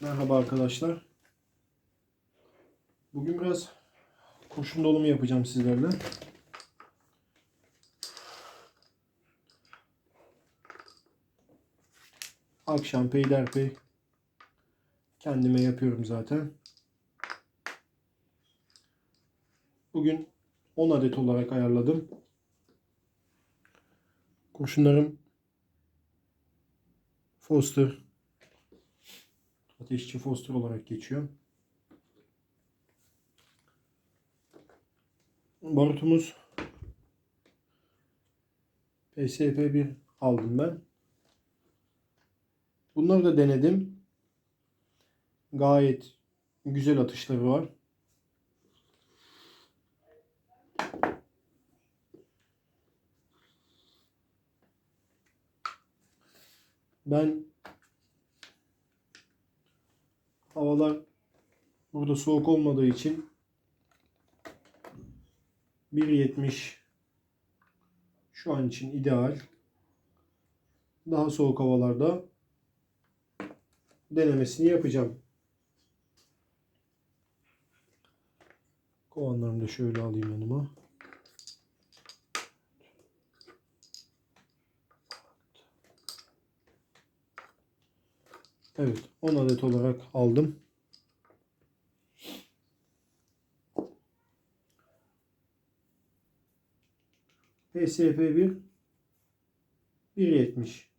Merhaba arkadaşlar. Bugün biraz kurşun dolumu yapacağım sizlerle. Akşam peyderpey kendime yapıyorum zaten. Bugün 10 adet olarak ayarladım. Kurşunlarım Foster Ateşçi Foster olarak geçiyor. Barutumuz PSP1 aldım ben. Bunları da denedim. Gayet güzel atışları var. Ben havalar burada soğuk olmadığı için 1.70 şu an için ideal. Daha soğuk havalarda denemesini yapacağım. Kovanlarımı da şöyle alayım yanıma. Evet 10 adet olarak aldım. PSP1 1.70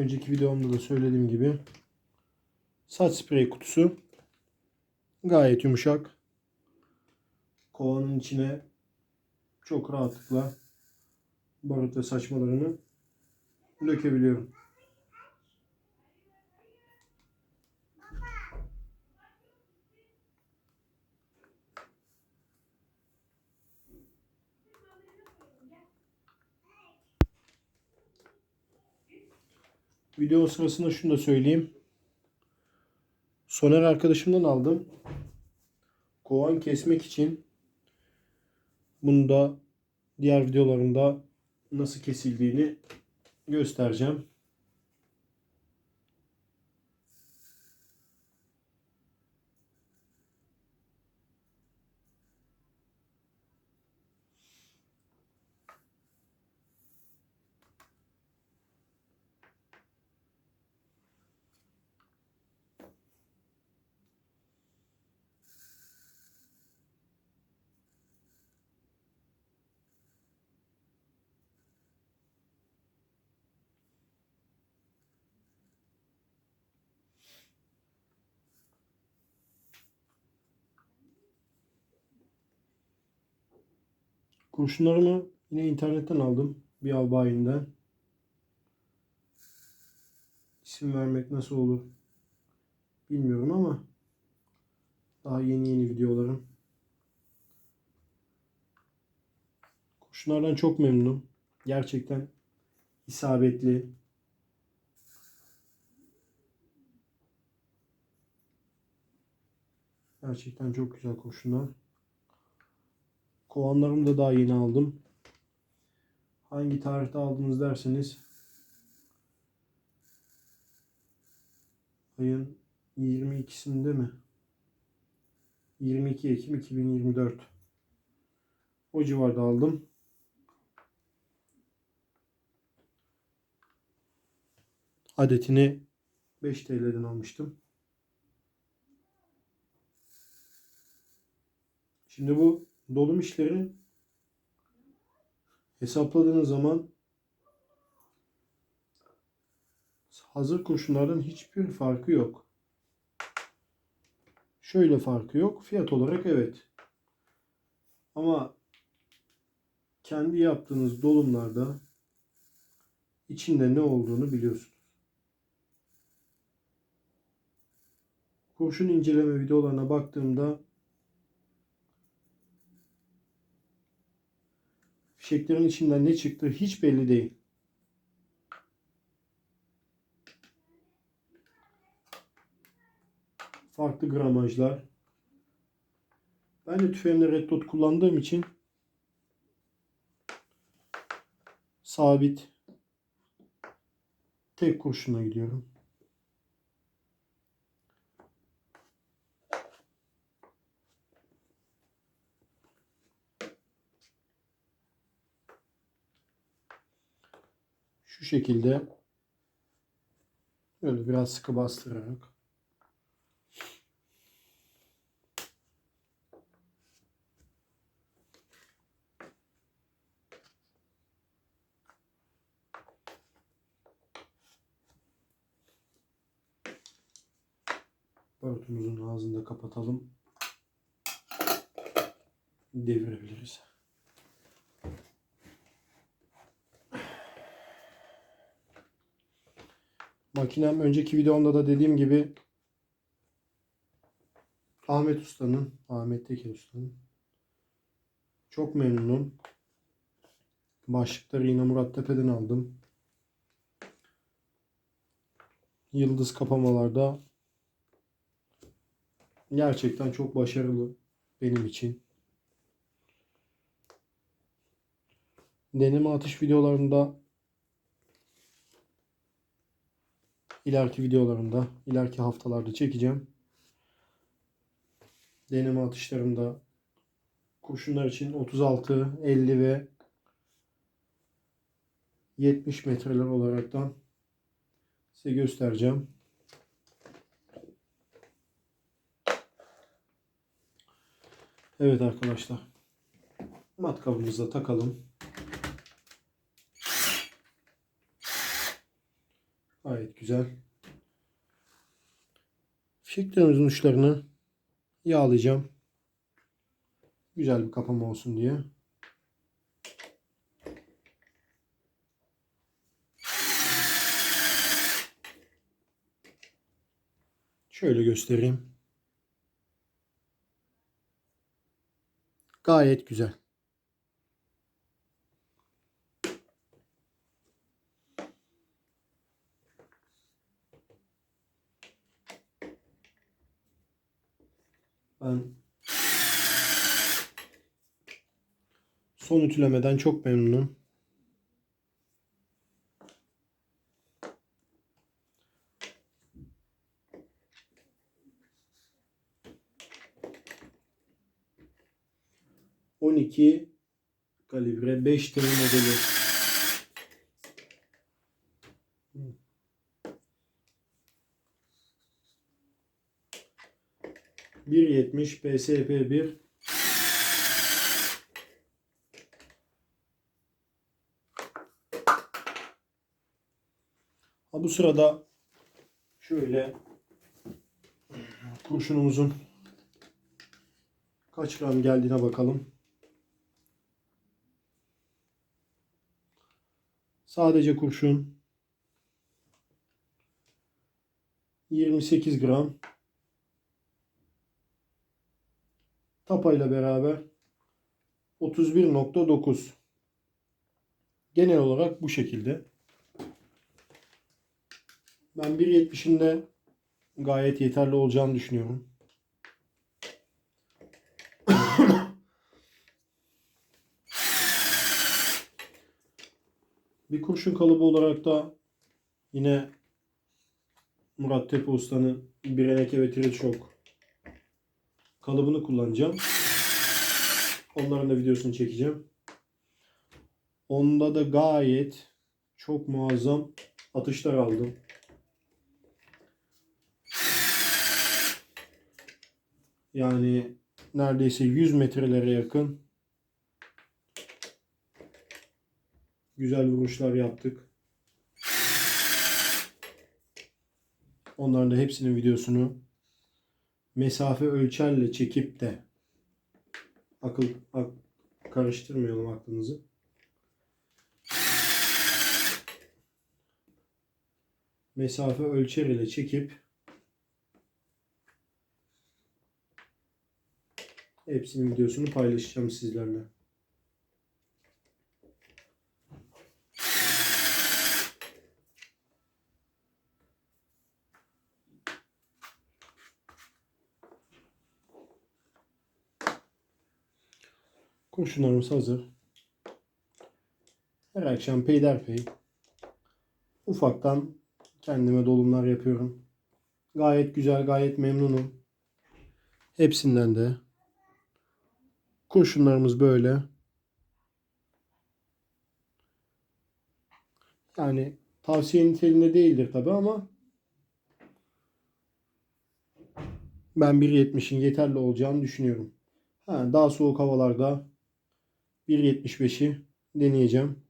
Önceki videomda da söylediğim gibi saç sprey kutusu gayet yumuşak. Kovanın içine çok rahatlıkla barut ve saçmalarını dökebiliyorum. Video sırasında şunu da söyleyeyim. Soner arkadaşımdan aldım. Kovan kesmek için bunu da diğer videolarımda nasıl kesildiğini göstereceğim. Kurşunlarımı yine internetten aldım. Bir av bayinden. İsim vermek nasıl olur bilmiyorum ama daha yeni yeni videolarım. Kurşunlardan çok memnunum. Gerçekten isabetli. Gerçekten çok güzel kurşunlar. Kovanlarımı da daha yeni aldım. Hangi tarihte aldınız derseniz ayın 22'sinde mi? 22 Ekim 2024 o civarda aldım. Adetini 5 TL'den almıştım. Şimdi bu dolum işlerini hesapladığınız zaman hazır kurşunlardan hiçbir farkı yok. Şöyle farkı yok. Fiyat olarak evet. Ama kendi yaptığınız dolumlarda içinde ne olduğunu biliyorsunuz. Kurşun inceleme videolarına baktığımda fişeklerin içinden ne çıktığı hiç belli değil. Farklı gramajlar. Ben de tüfeğimde red dot kullandığım için sabit tek kurşuna gidiyorum. Şu şekilde böyle biraz sıkı bastırarak Barutumuzun ağzını da kapatalım. Devirebiliriz. Makinem önceki videomda da dediğim gibi Ahmet Usta'nın, Ahmet Tekin Usta'nın çok memnunum. Başlıkları yine Murat Tepe'den aldım. Yıldız kapamalarda gerçekten çok başarılı benim için. Deneme atış videolarında ileriki videolarımda, ileriki haftalarda çekeceğim. Deneme atışlarımda kurşunlar için 36, 50 ve 70 metreler olaraktan size göstereceğim. Evet arkadaşlar. Matkabımızı da takalım. Gayet güzel. Fişeklerimizin uçlarını yağlayacağım. Güzel bir kapama olsun diye. Şöyle göstereyim. Gayet güzel. Ben son ütülemeden çok memnunum. On iki kalibre 5 tane modeli. Bir yetmiş PSP bir bu sırada şöyle kurşunumuzun kaç gram geldiğine bakalım. Sadece kurşun 28 gram. Tapayla beraber 31.9. Genel olarak bu şekilde. Ben 1.70'inde gayet yeterli olacağını düşünüyorum. Bir kurşun kalıbı olarak da yine Murat Tepe Usta'nın Bireneke ve Triçok kalıbını kullanacağım. Onların da videosunu çekeceğim. Onda da gayet çok muazzam atışlar aldım. Yani neredeyse 100 metrelere yakın güzel vuruşlar yaptık. Onların da hepsinin videosunu mesafe ölçerle çekip de akıl ak- karıştırmayalım aklınızı. Mesafe ölçer ile çekip hepsinin videosunu paylaşacağım sizlerle. Kurşunlarımız hazır. Her akşam peyderpey ufaktan kendime dolumlar yapıyorum. Gayet güzel, gayet memnunum. Hepsinden de. Kurşunlarımız böyle. Yani tavsiye niteliğinde değildir tabi ama ben 1.70'in yeterli olacağını düşünüyorum. Ha, daha soğuk havalarda 1.75'i deneyeceğim.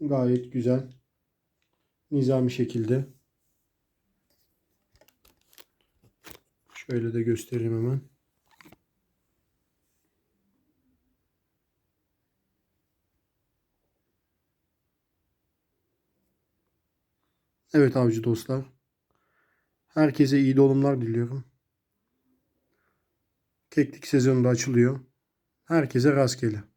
Gayet güzel. Nizami şekilde. Şöyle de göstereyim hemen. Evet avcı dostlar. Herkese iyi dolumlar diliyorum. Keklik sezonu da açılıyor. Herkese rastgele.